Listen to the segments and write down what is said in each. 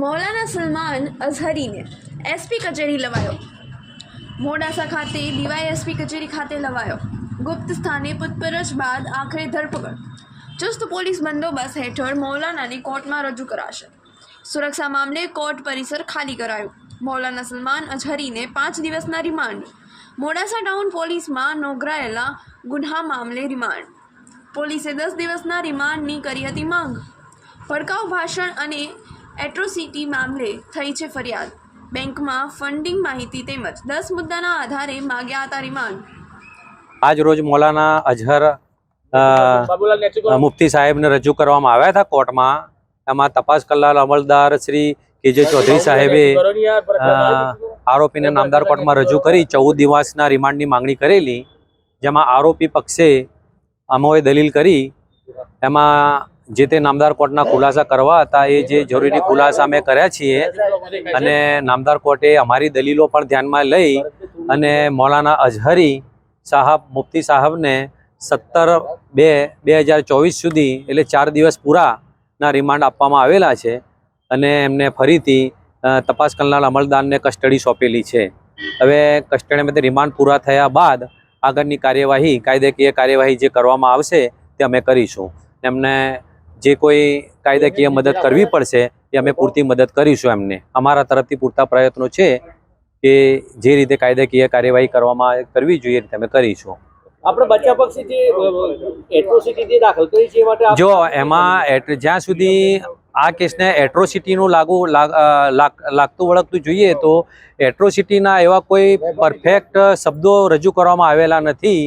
Maulana Salman અઝહરીને SP કચેરી લવાયો. મોડાસા ખાતે DYSP કચેરી ખાતે લવાયો. ગુપ્ત સ્થાને પૂછપરછ બાદ આખરે ધરપકડ. ચુસ્ત પોલીસ બંદોબસ્ત હેઠળ મૌલાનાને કોર્ટમાં રજૂ કરાશે. સુરક્ષા મામલે કોર્ટ પરિસર ખાલી કરાયો. મૌલાના સલમાન અઝહરીને પાંચ દિવસના રિમાન્ડ. મોડાસા ટાઉન પોલીસમાં નોંઘરાયેલા ગુન્હા મામલે રિમાન્ડ. પોલીસે દસ દિવસના રિમાન્ડની કરી હતી માંગ. ભડકાઉ ભાષણ અને એટ્રોસિટી મામલે થઈ છે ફરિયાદ. બેંકમાં ફંડિંગ માહિતી તેમજ દસ મુદ્દાના આધારે માગ્યા હતા રિમાન્ડ. આજ રોજ મોલાના અઝહર અ, મુફ્તી સાહેબને રજૂ કરવામાં આવ્યા હતા કોર્ટમાં. એમાં તપાસ કલાલ અમલદાર શ્રી કેજે ચૌધરી સાહેબે અ, આરોપીને નામદાર કોર્ટમાં રજૂ કરી ચૌદ દિવસના રિમાન્ડની માંગણી કરેલી જેમાં આરોપી પક્ષે અમોએ દલીલ કરી. એમાં જે તે નામદાર કોર્ટના ખુલાસા કરવા હતા, એ જે જરૂરી ખુલાસા અમે કર્યા છીએ, અને નામદાર કોર્ટે અમારી દલીલો પણ ધ્યાનમાં લઈ અને મૌલાના અઝહરી સાહબ, મુફ્તી સાહેબને સત્તર બે બે હજાર ચોવીસ સુધી, એટલે ચાર દિવસ પૂરાના રિમાન્ડ આપવામાં આવેલા છે અને એમને ફરીથી તપાસ કરનાર અમલદારને કસ્ટડી સોંપેલી છે. હવે કસ્ટડીમાંથી રિમાન્ડ પૂરા થયા બાદ આગળની કાર્યવાહી, કાયદેકીય કાર્યવાહી જે કરવામાં આવશે તે અમે કરીશું. એમને જે કોઈ કાયદાકીય મદદ કરવી પડશે એ અમે પૂરતી મદદ કરીશું એમને. અમારા તરફથી પૂરતા પ્રયત્નો છે કે જે રીતે કાયદાકીય કાર્યવાહી કરવામાં કરવી જોઈએ એ રીતે અમે કરીશું. આપણે બચ્ચા પક્ષે જે એટ્રોસિટી જે દાખલ કરી છે માટે જો એમાં જ્યાં સુધી આ કેસને એટ્રોસિટીનું લાગુ લાગ- લાગતું વળગતું જોઈએ તો એટ્રોસિટીના એવા કોઈ પરફેક્ટ શબ્દો રજૂ કરવામાં આવેલા નથી.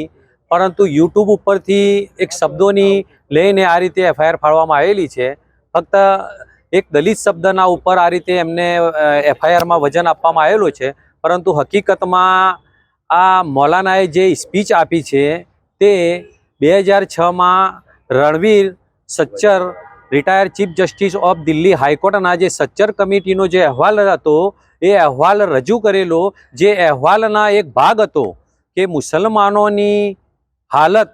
પરંતુ યુટ્યુબ ઉપરથી એક શબ્દોની લઈને આ રીતે એફઆઈઆર ફાળવામાં આવેલી છે. ફક્ત એક દલિત શબ્દના ઉપર આ રીતે એમને એફઆઈઆરમાં વજન આપવામાં આવેલું છે. પરંતુ હકીકતમાં આ મૌલાનાએ જે સ્પીચ આપી છે તે બે હજાર છમાં Ranvir Sachar retire chief justice of Delhi હાઈકોર્ટના જે સચ્ચર કમિટીનો જે અહેવાલ હતો, એ અહેવાલ રજૂ કરેલો, જે અહેવાલના એક ભાગ હતો કે મુસલમાનોની હાલત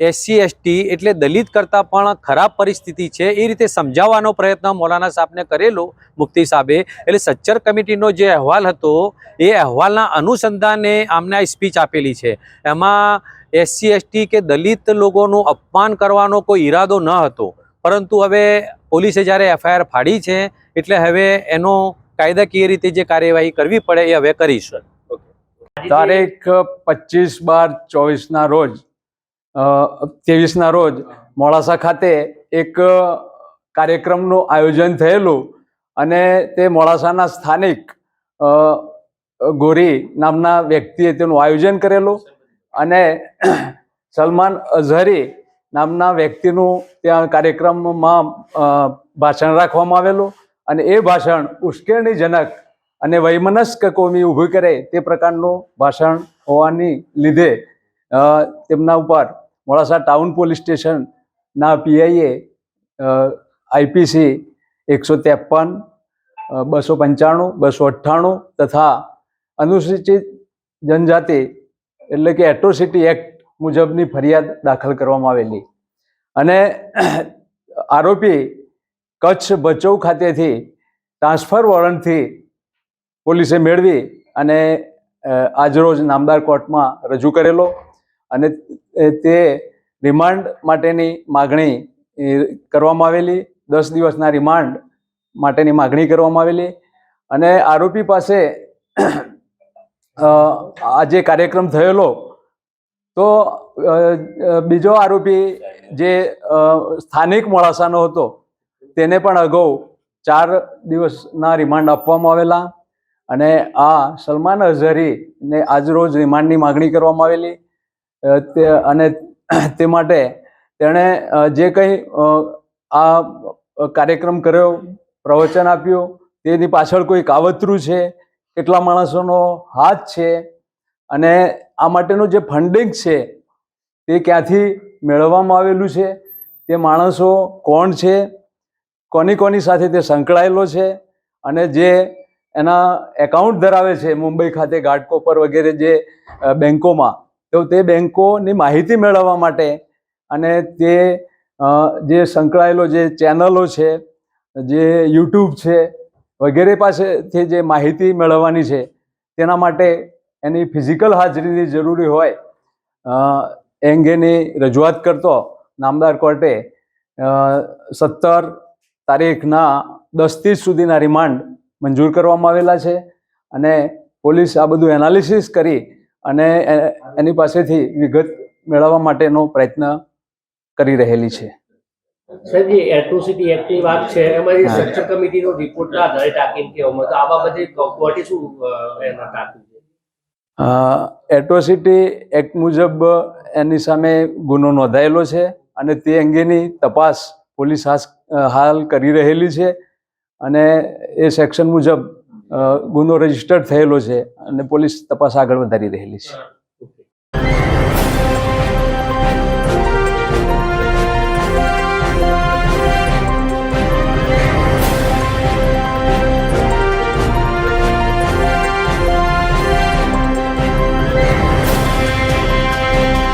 એસસી, એસટી એટલે દલિત કરતાં પણ ખરાબ પરિસ્થિતિ છે, એ રીતે સમજાવવાનો પ્રયત્ન મૌલાના સાહેબને કરેલો, મુફ્તી સાહેબે. એટલે સચ્ચર કમિટીનો જે અહેવાલ હતો, એ અહેવાલના અનુસંધાને આમને આ સ્પીચ આપેલી છે. એમાં એસસી, એસટી કે દલિત લોકોનું અપમાન કરવાનો કોઈ ઈરાદો ન હતો. પરંતુ હવે પોલીસે જ્યારે એફઆઈઆર ફાડી છે, એટલે હવે એનો કાયદાકીય રીતે જે કાર્યવાહી કરવી પડે એ હવે કરીશું. તારીખ પચીસ બાર ચોવીસના રોજ ત્રેવીસના રોજ મોડાસા ખાતે એક કાર્યક્રમનું આયોજન થયેલું અને તે મોડાસાના સ્થાનિક ગોરી નામના વ્યક્તિએ તેનું આયોજન કરેલું અને સલમાન અઝહરી નામના વ્યક્તિનું ત્યાં કાર્યક્રમમાં ભાષણ રાખવામાં આવેલું અને એ ભાષણ ઉશ્કેરણીજનક અને વૈમનસ્ક કોમી ઊભી કરે તે પ્રકારનું ભાષણ હોવાની લીધે તેમના ઉપર મોડાસા ટાઉન પોલીસ સ્ટેશનના પીઆઈએ આઈપીસી એકસો ત્રેપન બસો પંચાણું, બસો અઠ્ઠાણું તથા અનુસૂચિત જનજાતિ એટલે કે એટ્રોસિટી એક્ટ મુજબની ફરિયાદ દાખલ કરવામાં આવેલી. અને આરોપી કચ્છ ભચૌ ખાતેથી ટ્રાન્સફર વોરંટથી પોલીસે મેળવી અને આજરોજ નામદાર કોર્ટમાં રજૂ કરેલો અને તે રિમાન્ડ માટેની માગણી કરવામાં આવેલી. દસ દિવસના રિમાન્ડ માટેની માગણી કરવામાં આવેલી અને આરોપી પાસે આ જે કાર્યક્રમ થયેલો, તો બીજો આરોપી જે સ્થાનિક મોડાસાનો હતો, તેને પણ અગાઉ ચાર દિવસના રિમાન્ડ આપવામાં આવેલા. અને આ સલમાન અઝહરીને આજરોજ રિમાન્ડની માગણી કરવામાં આવેલી. અને તે માટે તેણે જે કંઈ આ કાર્યક્રમ કર્યો, પ્રવચન આપ્યું, તેની પાછળ કોઈ કાવતરું છે, કેટલા માણસોનો હાથ છે, અને આ માટેનું જે ફંડિંગ છે, તે ક્યાંથી મેળવવામાં આવેલું છે, તે માણસો કોણ છે, કોની કોની સાથે તે સંકળાયેલો છે, અને જે એના એકાઉન્ટ ધરાવે છે, મુંબઈ ખાતે ઘાટકોપર વગેરે જે બેન્કોમાં તો તે બેન્કોની માહિતી મેળવવા માટે અને તે જે સંકળાયેલો જે ચેનલો છે, જે યુટ્યુબ છે, વગેરે પાસેથી જે માહિતી મેળવવાની છે, તેના માટે એની ફિઝિકલ હાજરીની જરૂરી હોય એ અંગેની રજૂઆત કરતો નામદાર કોર્ટે સત્તર તારીખના દસ ત્રીસ સુધીના રિમાન્ડ મંજૂર કરવામાં આવેલા છે અને પોલીસ આ બધું એનાલિસિસ કરી અને એની પાસેથી વિગત મેળવવા માટેનો પ્રયત્ન કરી રહેલી છે. સાહેબ જે એટ્રોસિટી એક્ટની વાત છે એમાં જે સ્ટ્રક્ચર કમિટીનો રિપોર્ટના આધારે ટાંકીને કહેવામાં તો આ બાબતે કોર્ટે શું એમાં ટાંક્યું છે? એટ્રોસિટી એક્ટ મુજબ એની સામે ગુનો નોંધાયેલો છે અને તે અંગેની તપાસ પોલીસ હાલ કરી રહેલી છે. અને એ સેક્શન મુજબ ગુનો રજીસ્ટર્ડ થયેલો છે અને પોલીસ તપાસ આગળ વધારી રહેલી છે.